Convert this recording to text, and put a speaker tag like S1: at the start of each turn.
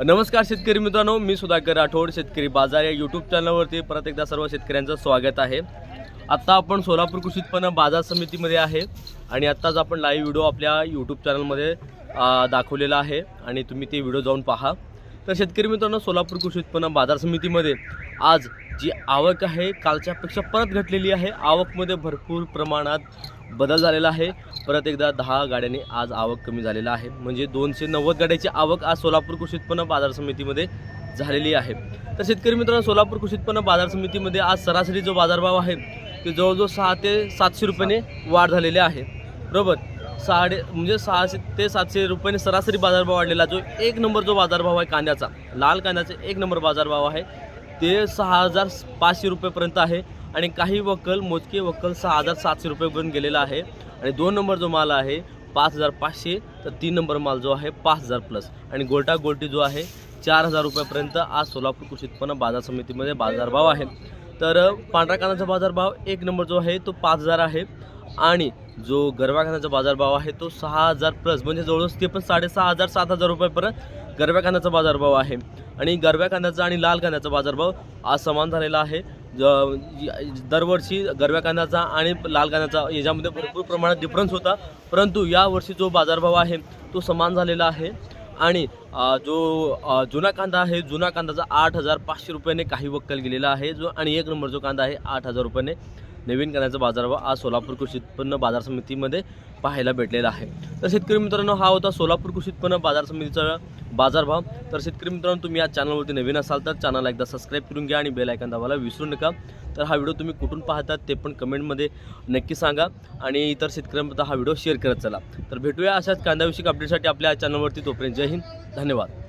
S1: नमस्कार शेतकरी मित्रांनो मी सुधाकर राठोड शेतकरी बाजार या यूट्यूब चॅनलवरती परत एकदा सर्व शेतकऱ्यांचं स्वागत आहे. आत्ता आपण सोलापूर कृषी उत्पन्न बाजार समितीमध्ये आहे आणि आत्ताच आपण लाईव्ह व्हिडिओ आपल्या यूट्यूब चॅनलमध्ये दाखवलेला आहे आणि तुम्ही ते व्हिडिओ जाऊन पहा. तर शेतकरी मित्रांनो सोलापूर कृषी उत्पन्न बाजार समितीमध्ये आज जी आवक आहे कालच्यापेक्षा परत घटलेली आहे. आवकमध्ये भरपूर प्रमाणात बदल झालेला आहे. परत एकदा दहा गाड्यांनी आज आवक कमी झालेला आहे. म्हणजे दोनशे नव्वद गाड्याची आवक आज सोलापूर कृषी उत्पन्न बाजार समितीमध्ये झालेली आहे. तर शेतकरी मित्रांनो सोलापूर कृषी उत्पन्न बाजार समितीमध्ये आज सरासरी जो बाजारभाव आहे ते जवळजवळ सहा ते सातशे रुपयाने वाढ झालेली आहे. बरोबर? साडे म्हणजे सहाशे ते सातशे रुपयाने सरासरी बाजारभाव वाढलेला जो एक नंबर जो बाजारभाव आहे कांद्याचा लाल कांद्याचा एक नंबर बाजारभाव आहे. ते सहा हजार पाचशे रुपयेपर्यंत आहे. आणि काही वक्कल मोजके वक्कल सहा हजार सातशे रुपयेपर्यंत गेलेला आहे. आणि दोन नंबर जो माल आहे पाच हजार पाचशे तर तीन नंबर माल जो आहे पाच हजार प्लस आणि गोल्टा गोल्टी जो आहे चार हजार रुपयापर्यंत आज सोलापूर कृषी उत्पन्न बाजार समितीमध्ये बाजारभाव आहे. तर पांढऱ्या पांढरा कांद्याचा बाजारभाव एक नंबर जो आहे तो पाच हजार आहे. आणि जो गरव्या कांद्याचा बाजारभाव आहे तो सहा हजार प्लस म्हणजे जवळजवळ ते पण साडेसहा हजार सात हजार रुपयापर्यंत गरव्या कांद्याचा बाजारभाव आहे. आणि गरव्या कांद्याचा आणि लाल कांद्याचा बाजारभाव आज समान झालेला आहे. दरवर्षी गरव्या कांद्याचा आणि लाल कांद्याचा याच्यामध्ये भरपूर प्रमाणात डिफरन्स होता. परंतु यावर्षी जो बाजारभाव आहे तो समान झालेला आहे. आणि जो जुना कांदा आहे जुना कांदाचा आठ हजार पाचशे रुपयाने काही वक्कल गेलेला आहे. जो आणि एक नंबर जो कांदा आहे आठ हजार रुपयाने. नवीन कांद्याचा बाजारभाव आज सोलापूर कृषी उत्पन्न बाजार समितीमध्ये पाहायला भेटलेला आहे. तर शेतकरी मित्रांनो हा होता सोलापूर कृषी उत्पन्न बाजार समितीचा बाजारभाव. तर शेतकरी मित्रांनो तुम्ही या चॅनलवरती नवीन असाल तर चॅनलला एकदा सबस्क्राईब करून घ्या आणि बेल आयकॉन दाबायला विसरू नका. तर हा व्हिडिओ तुम्ही कुठून पाहतात ते पण कमेंटमध्ये नक्की सांगा. आणि इतर शेतकऱ्यांपर्यंत हा व्हिडिओ शेअर करत चला. तर भेटूया अशाच कांदाविषयक अपडेटसाठी आपल्या चॅनलवरती तोपर्यंत. जय हिंद. धन्यवाद.